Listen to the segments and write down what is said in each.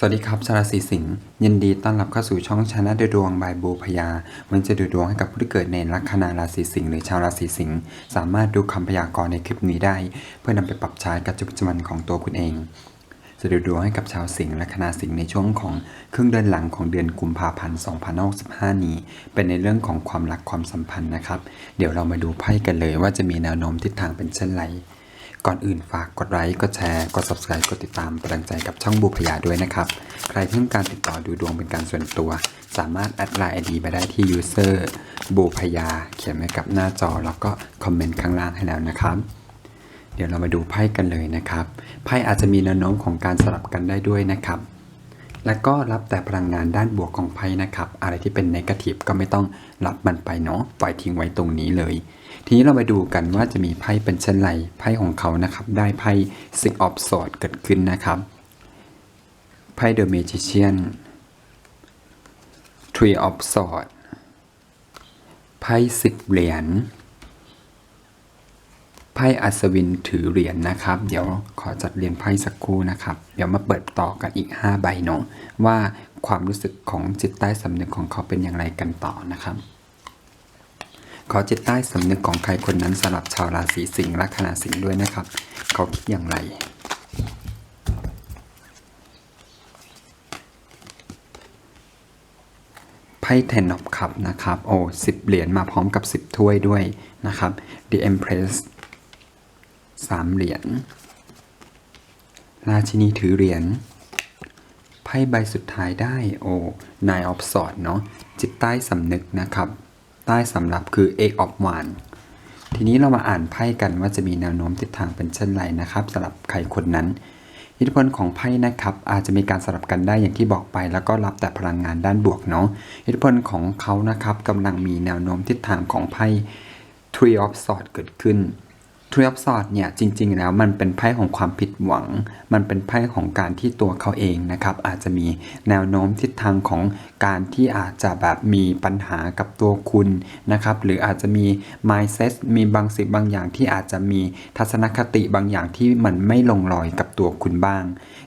สวัสดีครับชาวราศีสิงห์ยินดีต้อนรับเข้าสู่ช่องชนะดูดวงบายบูพยา มันจะดูดวงให้กับผู้ที่เกิดในลัคนาราศีสิงห์หรือชาวราศีสิงห์สามารถดูคำพยากรณ์ในคลิปนี้ได้ เพื่อนำไปปรับใช้กับชีวิตประจำวันของตัวคุณเองจะดูดวงให้กับชาวสิงห์ละคณาสิงห์ในช่วงของครึ่งเดือนหลังของเดือนกุมภาพันธ์2565 นี้ เป็นในเรื่องของความรักความสัมพันธ์นะครับ เดี๋ยวเรามาดูไพ่กันเลยว่าจะมีแนวโน้มทิศทางเป็นเช่นไร ก่อนอื่นฝากกดไลค์กดแชร์กด subscribe กดติดตามป็นกำลังใจกับช่องบูพยาด้วยนะครับ ใครที่ต้องการติดต่อดูดวงเป็นการส่วนตัว สามารถแอดไลน์ไอดีไปได้ที่ user บูพยา เขียนไว้กับหน้าจอ แล้วก็คอมเมนต์ข้างล่างให้แล้วนะครับ เดี๋ยวเรามาดูไพ่กันเลยนะครับไพ่อาจจะมีแนวโน้มของการสลับกันได้ด้วยนะครับและก็รับแต่พลังงานด้านบวกของไพ่นะครับ อะไรที่เป็นนกาทีฟก็ไม่ต้องรับมันไปเนาะปล่อยทิ้งไว้ตรงนี้เลย ทีนี้เรามาดูกันว่าจะมีไพ่เป็นเช่นไรไพ่ของเขานะครับ ได้ไพ่ Six of Swords เกิดขึ้นนะครับไพ่ The Magician Three of Swords ไพ่สิบเหรียญไพ่อัศวินถือเหรียญนะครับ เดี๋ยวขอจัดเรียงไพ่สักครู่นะครับ เดี๋ยวมาเปิดต่อกันอีก 5 ใบเนาะว่าความรู้สึกของจิตใต้สำนึกของเขาเป็นอย่างไรกันต่อนะครับ ขอจิตใต้สำนึกของใครคนนั้นสำหรับชาวราศีสิงห์และคณะสิงห์ด้วยนะครับ เขาคิดอย่างไร ไพ่เทนอ f คัพนะครับ โอ้สิบเหรียญมาพร้อมกับ10ถ้วยด้วยนะครับ The Empress สามเหรียญ ราชินีถือเหรียญ ไพ่ใบสุดท้ายได้ โอ้ Nine of Swords เนาะจิตใต้สำนึกนะครับ ใต้สำหรับคือ egg of One ทีนี้เรามาอ่านไพ่กันว่าจะมีแนวโน้มทิศทางเป็นเช่นไรนะครับสำหรับใครคนนั้น อิทธิพลของไพ่นะครับ อาจจะมีการสลับกันได้อย่างที่บอกไป แล้วก็รับแต่พลังงานด้านบวกเนาะอิทธิพลของเขานะครับกำลังมีแนวโน้มทิศทางของไพ่ Three of Swords เกิดขึ้น Three of Swords เนี่ยจริง ๆ แล้วมันเป็นไพ่ของความผิดหวัง มันเป็นไพ่ของการที่ตัวเขาเองนะครับอาจจะมีแนวโน้มทิศทางของการที่อาจจะแบบมีปัญหากับตัวคุณนะครับหรืออาจจะมี mindset มีบางสิ่งบางอย่างที่อาจจะมีทัศนคติบางอย่างที่มันไม่ลงรอยกับตัวคุณบ้าง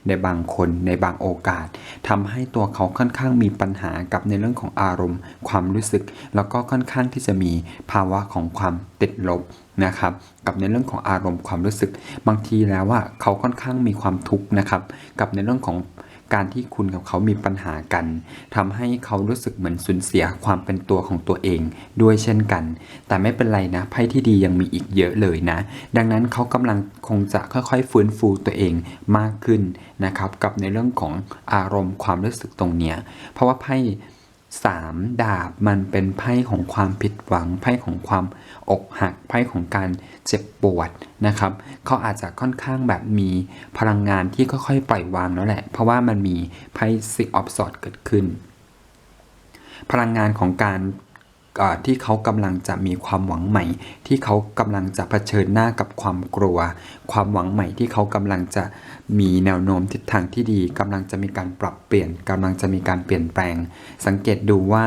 ในบางคนในบางโอกาสทำให้ตัวเขาค่อนข้างมีปัญหากับในเรื่องของอารมณ์ ความรู้สึก แล้วก็ค่อนข้างที่จะมีภาวะของความติดลบนะครับกับในเรื่องของอารมณ์ความรู้สึก บางทีแล้วว่าเขาค่อนข้างมีความทุกข์นะครับกับในเรื่องของการที่คุณกับเขามีปัญหากันทำให้เขารู้สึกเหมือนสูญเสียความเป็นตัวของตัวเองด้วยเช่นกัน แต่ไม่เป็นไรนะไพ่ที่ดียังมีอีกเยอะเลยนะ ดังนั้นเขากำลังคงจะค่อยๆ ฟื้นฟูตัวเองมากขึ้นนะครับ กับในเรื่องของอารมณ์ความรู้สึกตรงเนี้ยเพราะว่าไพ่ สามดาบมันเป็นไพ่ของความผิดหวัง ไพ่ของความอกหัก ไพ่ของการเจ็บปวดนะครับเขาอาจจะค่อนข้างแบบมีพลังงานที่ค่อยๆปล่อยวางแล้วแหละ เพราะว่ามันมีไพ่ Six of Swords เกิดขึ้น พลังงานของการ ที่เขากำลังจะมีความหวังใหม่ ที่เขากำลังจะเผชิญหน้ากับความกลัว ความหวังใหม่ที่เขากำลังจะมีแนวโน้มทิศทางที่ดีกำลังจะมีการปรับเปลี่ยนกำลังจะมีการเปลี่ยนแปลง สังเกตดูว่า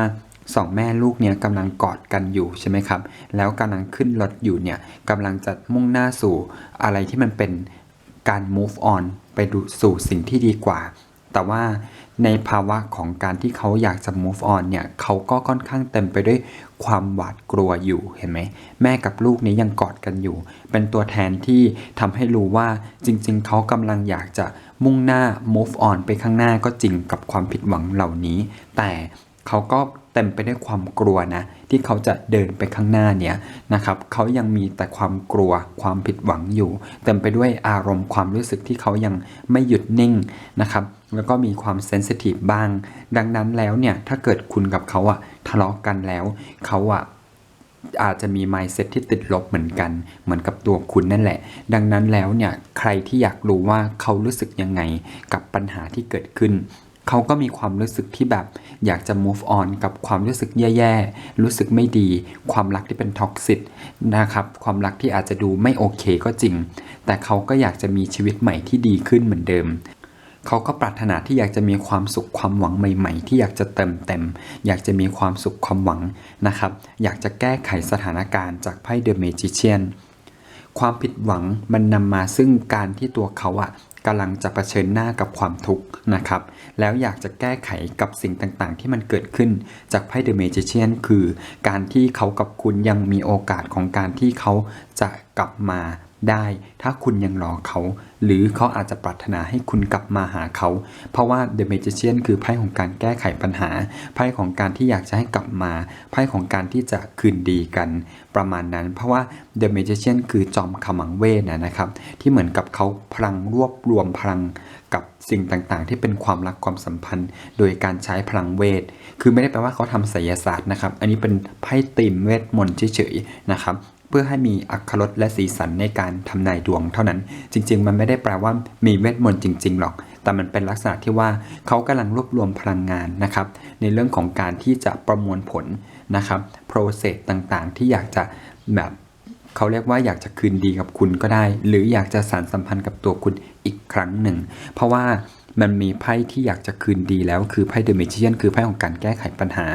สองแม่ลูกเนี่ยกำลังกอดกันอยู่ใช่ไหมครับ แล้วกำลังขึ้นรถอยู่เนี่ยกำลังจะมุ่งหน้าสู่อะไรที่มันเป็นการ move on ไปดูสู่สิ่งที่ดีกว่า แต่ว่าในภาวะของการที่เขาอยากจะ move on เนี่ยเขาก็ค่อนข้างเต็มไปด้วยความหวาดกลัวอยู่เห็นไหมแม่กับลูกนี้ยังกอดกันอยู่ เป็นตัวแทนที่ทำให้รู้ว่าจริง ๆ เขากำลังอยากจะมุ่งหน้า move on ไปข้างหน้าก็จริงกับความผิดหวังเหล่านี้ แต่เขาก็ เต็มไปด้วยความกลัวนะ ที่เขาจะเดินไปข้างหน้าเนี่ยนะครับเขายังมีแต่ความกลัวความผิดหวังอยู่ เต็มไปด้วยอารมณ์ความรู้สึกที่เขายังไม่หยุดนิ่งนะครับแล้วก็มีความเซนซิทีฟบ้าง ดังนั้นแล้วเนี่ยถ้าเกิดคุณกับเขาอะทะเลาะกันแล้วเขาอะอาจจะมี mindset ที่ติดลบเหมือนกัน เหมือนกับตัวคุณนั่นแหละ ดังนั้นแล้วเนี่ยใครที่อยากรู้ว่าเขารู้สึกยังไงกับปัญหาที่เกิดขึ้น เขาก็มีความรู้สึกที่แบบอยากจะ move on กับความรู้สึกแย่ๆ รู้สึกไม่ดี ความรักที่เป็นท็อกซิตนะครับ ความรักที่อาจจะดูไม่โอเคก็จริง แต่เขาก็อยากจะมีชีวิตใหม่ที่ดีขึ้นเหมือนเดิม เขาก็ปรารถนาที่อยากจะมีความสุขความหวังใหม่ ๆ ที่อยากจะเติมเต็ม อยากจะมีความสุขความหวังนะครับ อยากจะแก้ไขสถานการณ์จากไพ่เดอะเมจิเชียน ความผิดหวังมันนำมาซึ่งการที่ตัวเขาอะกำลังจะเผชิญหน้ากับความทุกข์นะครับ แล้วอยากจะแก้ไขกับสิ่งต่างๆ ที่มันเกิดขึ้นจากไพ่เดอะเมจิเชียนคือ การที่เขากับคุณยังมีโอกาสของการที่เขาจะกลับมาได้ ถ้าคุณยังรอเขา หรือเขาอาจจะปรารถนาให้คุณกลับมาหาเขา เพราะว่า The Magician คือไพ่ของการแก้ไขปัญหา ไพ่ของการที่อยากจะให้กลับมา ไพ่ของการที่จะคืนดีกัน ประมาณนั้น เพราะว่า The Magician คือจอมขมังเวทนะนะครับ ที่เหมือนกับเขาพลังรวบรวมพลัง กับสิ่งต่างๆ ที่เป็นความรักความสัมพันธ์ โดยการใช้พลังเวท คือไม่ได้แปลว่าเขาทำไสยศาสตร์นะครับ อันนี้เป็นไพ่ตีมเวทมนต์เฉยๆนะครับเพื่อให้มีอัครสและสีสันในการทำนายดวงเท่านั้น จริง ๆ มันไม่ได้แปลว่ามีเวทมนต์จริง ๆ หรอก แต่มันเป็นลักษณะที่ว่าเขากำลังรวบรวมพลังงานนะครับ ในเรื่องของการที่จะประมวลผลนะครับ process ต่างๆ ที่อยากจะแบบ เขาเรียกว่าอยากจะคืนดีกับคุณก็ได้ หรืออยากจะสานสัมพันธ์กับตัวคุณอีกครั้งหนึ่ง เพราะว่ามันมีไพ่ที่อยากจะคืนดีแล้วคือไพ่เดอะเมจิเชียนคือไพ่ของการแก้ไขปัญหา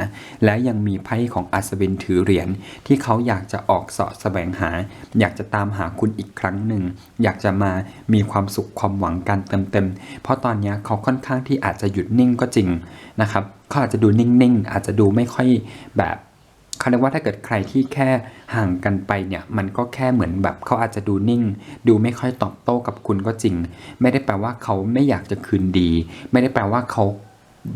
และยังมีไพ่ของอัศวินถือเหรียญที่เขาอยากจะออกเสาะแสวงหา อยากจะตามหาคุณอีกครั้งหนึ่ง อยากจะมามีความสุขความหวังการเติมเต็ม เพราะตอนนี้เขาค่อนข้างที่อาจจะหยุดนิ่งก็จริงนะครับเขาอาจจะดูนิ่งๆ อาจจะดูไม่ค่อยแบบ เขาเรียกว่าถ้าเกิดใครที่แค่ห่างกันไปเนี่ยมันก็แค่เหมือนแบบเขาอาจจะดูนิ่ง ดูไม่ค่อยตอบโต้กับคุณก็จริง ไม่ได้แปลว่าเขาไม่อยากจะคืนดี ไม่ได้แปลว่าเขา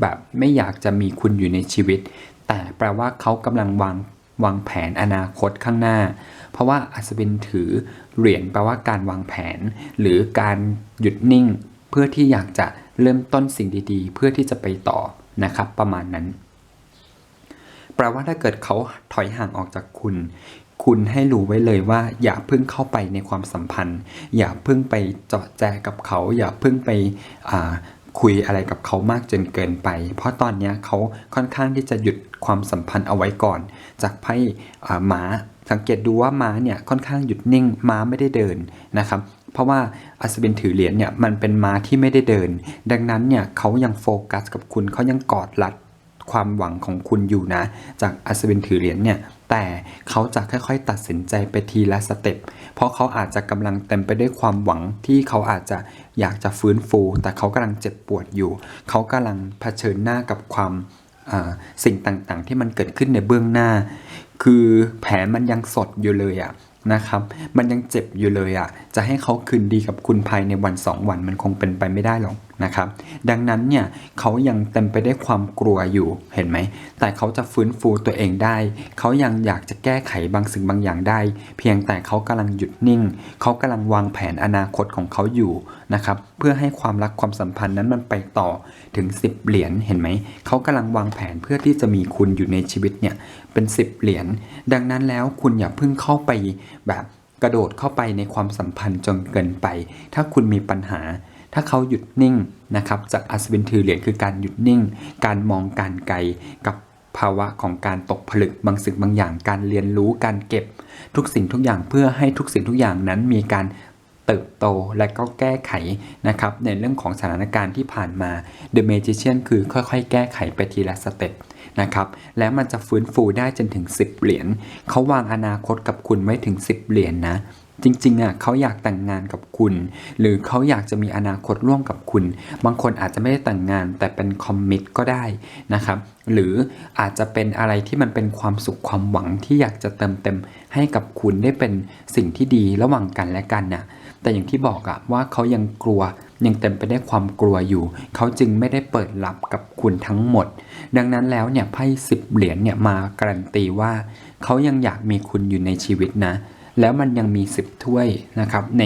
แบบไม่อยากจะมีคุณอยู่ในชีวิต แต่แปลว่าเขากำลังวางวางแผนอนาคตข้างหน้า เพราะว่าอัศวินถือเหรียญแปลว่าการวางแผน หรือการหยุดนิ่ง เพื่อที่อยากจะเริ่มต้นสิ่งดีๆ เพื่อที่จะไปต่อนะครับ ประมาณนั้น แปลว่าถ้าเกิดเขาถอยห่างออกจากคุณ คุณให้รู้ไว้เลยว่า อย่าเพิ่งเข้าไปในความสัมพันธ์ อย่าเพิ่งไปเจาะแจกับเขา อย่าเพิ่งไปอ่าคุยอะไรกับเขามากจนเกินไป เพราะตอนนี้เขาค่อนข้างที่จะหยุดความสัมพันธ์เอาไว้ก่อน จากไพ่อ่าม้าสังเกตดูว่าม้าเนี่ยค่อนข้างหยุดนิ่งม้าไม่ได้เดินนะครับเพราะว่าอัศวินถือเหรียญเนี่ยมันเป็นม้าที่ไม่ได้เดิน ดังนั้นเนี่ยเขายังโฟกัสกับคุณเขายังกอดรัด ความหวังของคุณอยู่นะ จากอัศวินถือเหรียญเนี่ยแต่เขาจะค่อยๆ ตัดสินใจไปทีละสเต็ป เพราะเขาอาจจะกำลังเต็มไปด้วยความหวังที่เขาอาจจะอยากจะฟื้นฟู แต่เขากำลังเจ็บปวดอยู่ เขากำลังเผชิญหน้ากับความสิ่งต่างๆ ที่มันเกิดขึ้นในเบื้องหน้า คือแผลมันยังสดอยู่เลยอะนะครับ มันยังเจ็บอยู่เลยอะจะให้เขาคืนดีกับคุณภายในวันสองวันมันคงเป็นไปไม่ได้หรอกนะครับ ดังนั้นเนี่ยเขายังเต็มไปได้วยความกลัวอยู่เห็นไหม แต่เขาจะฟื้นฟูตัวเองได้ เขายังอยากจะแก้ไขบางสิ่งบางอย่างได้ เพียงแต่เขากำลังหยุดนิ่ง เขากำลังวางแผนอนาคตของเขาอยู่นะครับ เพื่อให้ความรักความสัมพันธ์นั้นมันไปต่อถึง 10 เหรียญเห็นไหม เขากำลังวางแผนเพื่อที่จะมีคุณอยู่ในชีวิตเนี่ยเป็น 10 เหรียญ ดังนั้นแล้วคุณอย่าเพิ่งเข้าไปแบบกระโดดเข้าไปในความสัมพันธ์จนเกินไป ถ้าคุณมีปัญหา ถ้าเขาหยุดนิ่งนะครับจากอัศวินถือเหรียญคือการหยุดนิ่ง การมองการไกลกับภาวะของการตกผลึกบางสิ่งบางอย่างการเรียนรู้การเก็บ ทุกสิ่งทุกอย่างเพื่อให้ทุกสิ่งทุกอย่างนั้นมีการเติบโตและก็แก้ไขนะครับในเรื่องของสถานการณ์ที่ผ่านมา The Magician คือค่อยๆ แก้ไขไปทีละสเต็ปนะครับแล้วมันจะฟื้นฟูได้จนถึง 10 เหรียญเขาวางอนาคตกับคุณไว้ถึง 10 เหรียญนะ จริงๆอะเขาอยากแต่งงานกับคุณ หรือเขาอยากจะมีอนาคตร่วมกับคุณ บางคนอาจจะไม่ได้แต่งงานแต่เป็นคอมมิตก็ได้นะครับ หรืออาจจะเป็นอะไรที่มันเป็นความสุขความหวังที่อยากจะเติมเต็มให้กับคุณได้เป็นสิ่งที่ดีระหว่างกันและกันน่ะแต่อย่างที่บอกอะว่าเขายังกลัวยังเต็มไปได้วยความกลัวอยู่ เขาจึงไม่ได้เปิดรับกับคุณทั้งหมด ดังนั้นแล้วเนี่ยไพ่สิบเหรียญเนี่ยมาการันตีว่า เขายังอยากมีคุณอยู่ในชีวิตนะ แล้วมันยังมีสิบถ้วยนะครับใน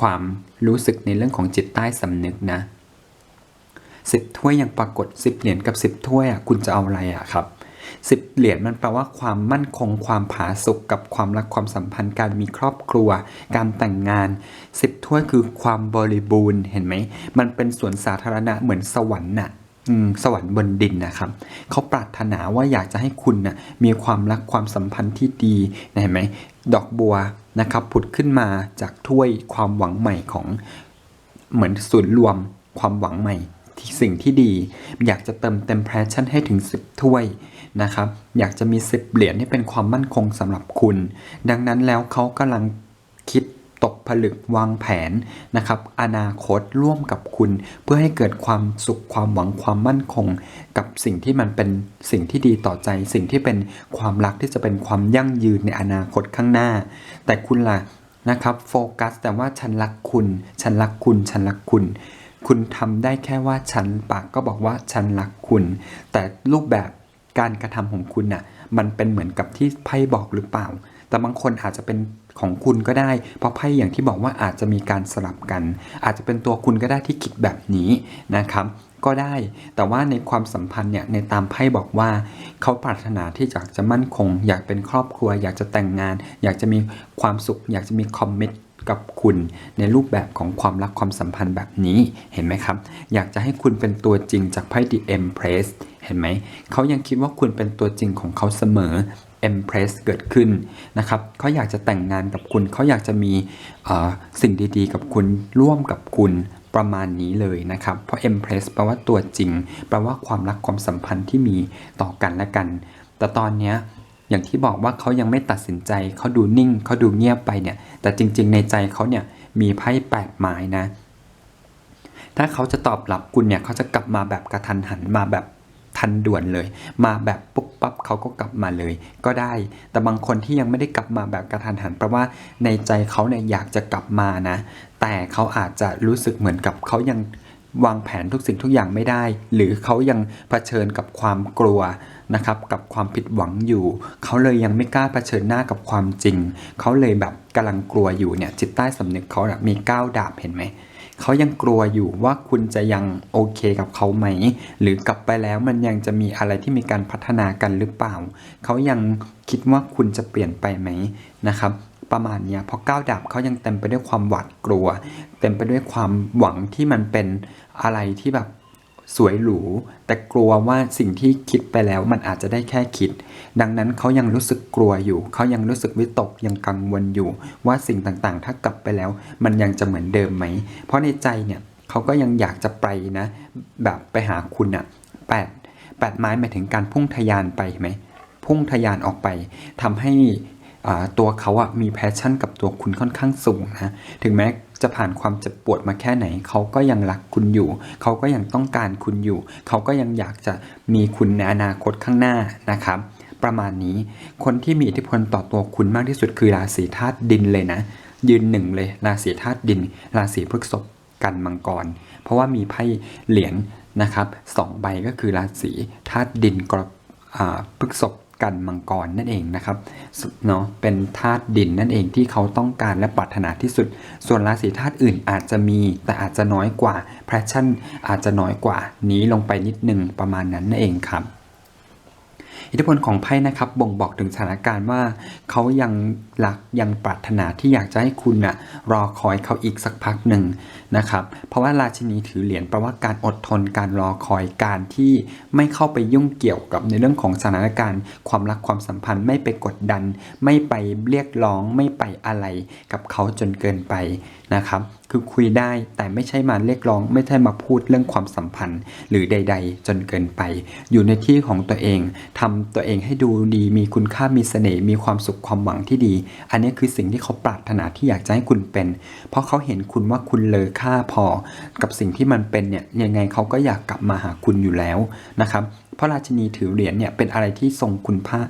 ความรู้สึกในเรื่องของจิตใต้สำนึกนะสิบถ้วยยังปรากฏสิบเหรียญกับสิบถ้วยอะคุณจะเอาอะไรอะครับสิบเหรียญมันแปลว่าความมั่นคงความผาสุกกับความรักความสัมพันธ์การมีครอบครัว การแต่งงานสิบถ้วยคือความบริบูรณ์เห็นไหมมันเป็นสวนสาธารณะเหมือนสวรรค์น่ะ สวรรค์บนดินนะครับเขาปรารถนาว่าอยากจะให้คุณน่ะมีความรักความสัมพันธ์ที่ดีเห็นไหมดอกบัวนะครับผุดขึ้นมาจากถ้วยความหวังใหม่ของเหมือนศูนย์รวมความหวังใหม่ที่สิ่งที่ดี อยากจะเติมเต็มแพชชั่นให้ถึง 10 ถ้วยนะครับ อยากจะมี 10 เหรียญให้เป็นความมั่นคงสำหรับคุณ ดังนั้นแล้วเขากำลังคิด ตกผลึกวางแผนนะครับอนาคตร่วมกับคุณ เพื่อให้เกิดความสุขความหวังความมั่นคง กับสิ่งที่มันเป็นสิ่งที่ดีต่อใจ สิ่งที่เป็นความรักที่จะเป็นความยั่งยืนในอนาคตข้างหน้า แต่คุณล่ะนะครับโฟกัสแต่ว่าฉันรักคุณ ฉันรักคุณ ฉันรักคุณ คุณทำได้แค่ว่าฉันปากก็บอกว่าฉันรักคุณ แต่รูปแบบการกระทำของคุณน่ะมันเป็นเหมือนกับที่ไพ่บอกหรือเปล่า แต่บางคนอาจจะเป็น ของคุณก็ได้ เพราะไพ่อย่างที่บอกว่าอาจจะมีการสลับกัน อาจจะเป็นตัวคุณก็ได้ที่คิดแบบนี้นะครับ ก็ได้ แต่ว่าในความสัมพันธ์เนี่ยในตามไพ่บอกว่า เขาปรารถนาที่อยากจะมั่นคง อยากเป็นครอบครัว อยากจะแต่งงาน อยากจะมีความสุข อยากจะมีคอมมิตกับคุณในรูปแบบของความรักความสัมพันธ์แบบนี้เห็นไหมครับ อยากจะให้คุณเป็นตัวจริงจากไพ่ The Empress เห็นไหม เขายังคิดว่าคุณเป็นตัวจริงของเขาเสมอ Empress เกิดขึ้นนะครับเขาอยากจะแต่งงานกับคุณ เขาอยากจะมีสิ่งดีๆ กับคุณร่วมกับคุณประมาณนี้เลยนะครับ เพราะ Empress แปลว่าตัวจริง แปลว่าความรักความสัมพันธ์ที่มีต่อกันและกัน แต่ตอนนี้อย่างที่บอกว่าเขายังไม่ตัดสินใจ เขาดูนิ่ง เขาดูเงียบไปเนี่ย แต่จริงๆ ในใจเขาเนี่ยมีไพ่แปดไม้นะ ถ้าเขาจะตอบรับคุณเนี่ย เขาจะกลับมาแบบกระทันหันมาแบบ ทันด่วนเลย มาแบบปุ๊บปั๊บเขาก็กลับมาเลย ก็ได้ แต่บางคนที่ยังไม่ได้กลับมาแบบกระทันหันเพราะว่าในใจเขาเนี่ยอยากจะกลับมานะ แต่เขาอาจจะรู้สึกเหมือนกับเขายังวางแผนทุกสิ่งทุกอย่างไม่ได้ หรือเขายังเผชิญกับความกลัวนะครับกับความผิดหวังอยู่ เขาเลยยังไม่กล้าเผชิญหน้ากับความจริง เขาเลยแบบกำลังกลัวอยู่เนี่ยจิตใต้สำนึกเขาน่ะมีก้าวดาบเห็นไหม เขายังกลัวอยู่ว่าคุณจะยังโอเคกับเขาไหม หรือกลับไปแล้วมันยังจะมีอะไรที่มีการพัฒนากันหรือเปล่า เขายังคิดว่าคุณจะเปลี่ยนไปไหมนะครับประมาณนี้เพราะก้าวดาบเขายังเต็มไปด้วยความหวาดกลัว เต็มไปด้วยความหวังที่มันเป็นอะไรที่แบบ สวยหรู แต่กลัวว่าสิ่งที่คิดไปแล้วมันอาจจะได้แค่คิด ดังนั้นเขายังรู้สึกกลัวอยู่ เขายังรู้สึกวิตกยังกังวลอยู่ ว่าสิ่งต่างๆ ถ้ากลับไปแล้ว มันยังจะเหมือนเดิมไหม เพราะในใจเนี่ยเขาก็ยังอยากจะไปนะ แบบไปหาคุณอะแปดแปดไม้หมายถึงการพุ่งทะยานไปไหมพุ่งทะยานออกไปทำให้ตัวเขาอะมีแพชชั่นกับตัวคุณค่อนข้างสูงนะถึงแม้ จะผ่านความเจ็บปวดมาแค่ไหน เขาก็ยังรักคุณอยู่ เขาก็ยังต้องการคุณอยู่ เขาก็ยังอยากจะมีคุณในอนาคตข้างหน้านะครับ ประมาณนี้คนที่มีอิทธิพลต่อตัวคุณมากที่สุดคือราศีธาตุดินเลยนะ ยืนหนึ่งเลยราศีธาตุดิน ราศีพฤษภกันมังกร เพราะว่ามีไพ่เหรียญนะครับสองใบก็คือราศีธาตุดินกรอ่าพฤษภ กันมังกรนั่นเองนะครับเนาะเป็นธาตุดินนั่นเองที่เขาต้องการและปรารถนาที่สุด ส่วนราศีธาตุอื่นอาจจะมี แต่อาจจะน้อยกว่า แพชชั่นอาจจะน้อยกว่านี้ลงไปนิดนึงประมาณนั้นนั่นเองครับ อิทธิพลของไพ่นะครับบ่งบอกถึงสถานการณ์ว่าเขายังรักยังปรารถนาที่อยากจะให้คุณน่ะรอคอยเขาอีกสักพักหนึ่งนะครับเพราะว่าราชินีถือเหรียญแปลว่าการอดทนการรอคอยการที่ไม่เข้าไปยุ่งเกี่ยวกับในเรื่องของสถานการณ์ ความรักความสัมพันธ์ไม่ไปกดดัน ไม่ไปเรียกร้องไม่ไปอะไรกับเขาจนเกินไป นะครับ คือคุยได้แต่ไม่ใช่มาเรียกร้อง ไม่ใช่มาพูดเรื่องความสัมพันธ์ หรือใด ๆ จนเกินไป อยู่ในที่ของตัวเองทำตัวเองให้ดูดีมีคุณค่ามีเสน่ห์มีความสุขความหวังที่ดี อันนี้คือสิ่งที่เขาปรารถนาที่อยากจะให้คุณเป็น เพราะเขาเห็นคุณว่าคุณเลอค่าพอ กับสิ่งที่มันเป็นเนี่ยยังไงเขาก็อยากกลับมาหาคุณอยู่แล้วนะครับ เพราะราชินีถือเหรียญเนี่ยเป็นอะไรที่ทรงคุณค่า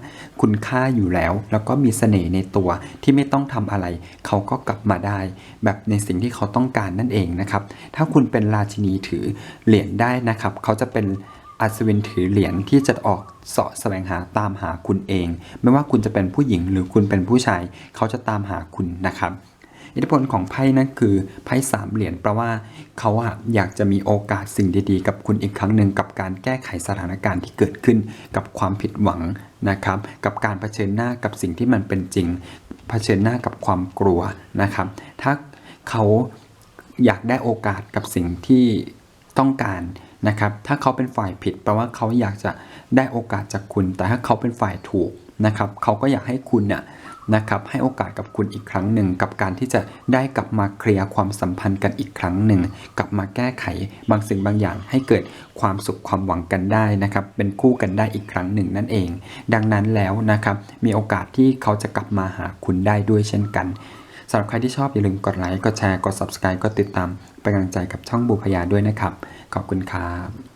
คุณค่าอยู่แล้ว แล้วก็มีเสน่ห์ในตัวที่ไม่ต้องทำอะไร เขาก็กลับมาได้ แบบในสิ่งที่เขาต้องการนั่นเองนะครับ ถ้าคุณเป็นราชินีถือเหรียญได้นะครับ เขาจะเป็นอัศวินถือเหรียญที่จะออกเสาะแสวงหาตามหาคุณเอง ไม่ว่าคุณจะเป็นผู้หญิงหรือคุณเป็นผู้ชาย เขาจะตามหาคุณนะครับ อิทธิพลของไพ่นั่นคือไพ่สามเหรียญแปลว่าเขาอะอยากจะมีโอกาสสิ่งดีๆ กับคุณอีกครั้งหนึ่งกับการแก้ไขสถานการณ์ที่เกิดขึ้นกับความผิดหวังนะครับ กับการเผชิญหน้ากับสิ่งที่มันเป็นจริง เผชิญหน้ากับความกลัวนะครับ ถ้าเขาอยากได้โอกาสกับสิ่งที่ต้องการนะครับ ถ้าเขาเป็นฝ่ายผิดแปลว่าเขาอยากจะได้โอกาสจากคุณ แต่ถ้าเขาเป็นฝ่ายถูก นะครับเขาก็อยากให้คุณเนี่ยนะครับให้โอกาสกับคุณอีกครั้งหนึ่ง กับการที่จะได้กลับมาเคลียร์ความสัมพันธ์กันอีกครั้งหนึ่ง กลับมาแก้ไขบางสิ่งบางอย่าง ให้เกิดความสุขความหวังกันได้นะครับ เป็นคู่กันได้อีกครั้งหนึ่งนั่นเอง ดังนั้นแล้วนะครับมีโอกาสที่เขาจะกลับมาหาคุณได้ด้วยเช่นกันสำหรับใครที่ชอบอย่าลืมกดไลค์กดแชร์กด subscribe กดติดตามเป็นกำลังใจกับช่องบูพยาด้วยนะครับ ขอบคุณครับ